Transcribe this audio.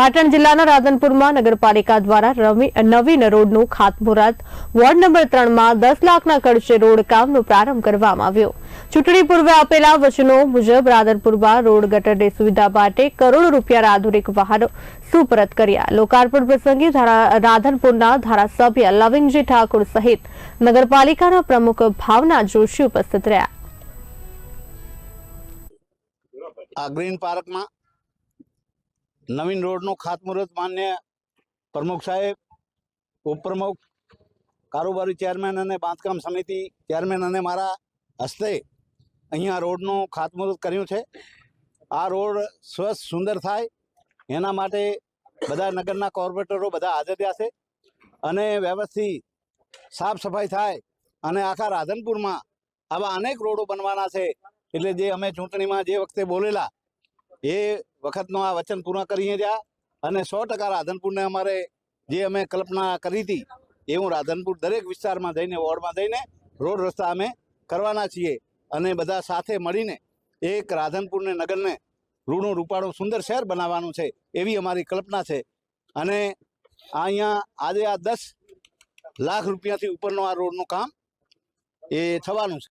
પાટણ જિલ્લાના રાધનપુરમાં નગરપાલિકા દ્વારા નવીન રોડનું ખાતમુહૂર્ત. વોર્ડ નંબર ત્રણમાં દસ લાખના ખર્ચે રોડ કામનો પ્રારંભ કરવામાં આવ્યો. ચૂંટણી પૂર્વે આપેલા વચનો મુજબ રાધનપુરમાં રોડ ગટરની સુવિધા માટે કરોડો રૂપિયાના આધુનિક વાહનો સુપરત કર્યા. લોકાર્પણ પ્રસંગે રાધનપુરના ધારાસભ્ય લવિંગજી ઠાકોર સહિત નગરપાલિકાના પ્રમુખ ભાવના જોશી ઉપસ્થિત રહ્યા. ગ્રીન પાર્કમાં નવીન રોડનું ખાતમુહૂર્ત માન્ય પ્રમુખ સાહેબ, ઉપપ્રમુખ, કારોબારી ચેરમેન અને બાંધકામ સમિતિ ચેરમેન અને મારા હસ્તે અહીંયા રોડનું ખાતમુહૂર્ત કર્યું છે. આ રોડ સ્વચ્છ સુંદર થાય. એના માટે બધા નગરના કોર્પોરેટરો બધા હાજર રહ્યા છે અને વ્યવસ્થિત સાફ સફાઈ થાય અને આખા રાધનપુરમાં આવા અનેક રોડો બનવાના છે. એટલે જે અમે ચૂંટણીમાં જે વખતે બોલેલા એ વખતનો આ વચન પૂર્ણ કરીએ રહ્યા અને સો ટકા રાધનપુરને અમારે જે અમે કલ્પના કરી હતી એવું રાધનપુર દરેક વિસ્તારમાં જઈને, વોર્ડમાં જઈને રોડ રસ્તા અમે કરવાના છીએ. અને બધા સાથે મળીને એક રાધનપુરને નગરને રૂડું રૂપાળું સુંદર શહેર બનાવવાનું છે, એવી અમારી કલ્પના છે. અને અહીંયા આજે આ દસ લાખ રૂપિયાથી ઉપરનું આ રોડનું કામ એ થવાનું છે.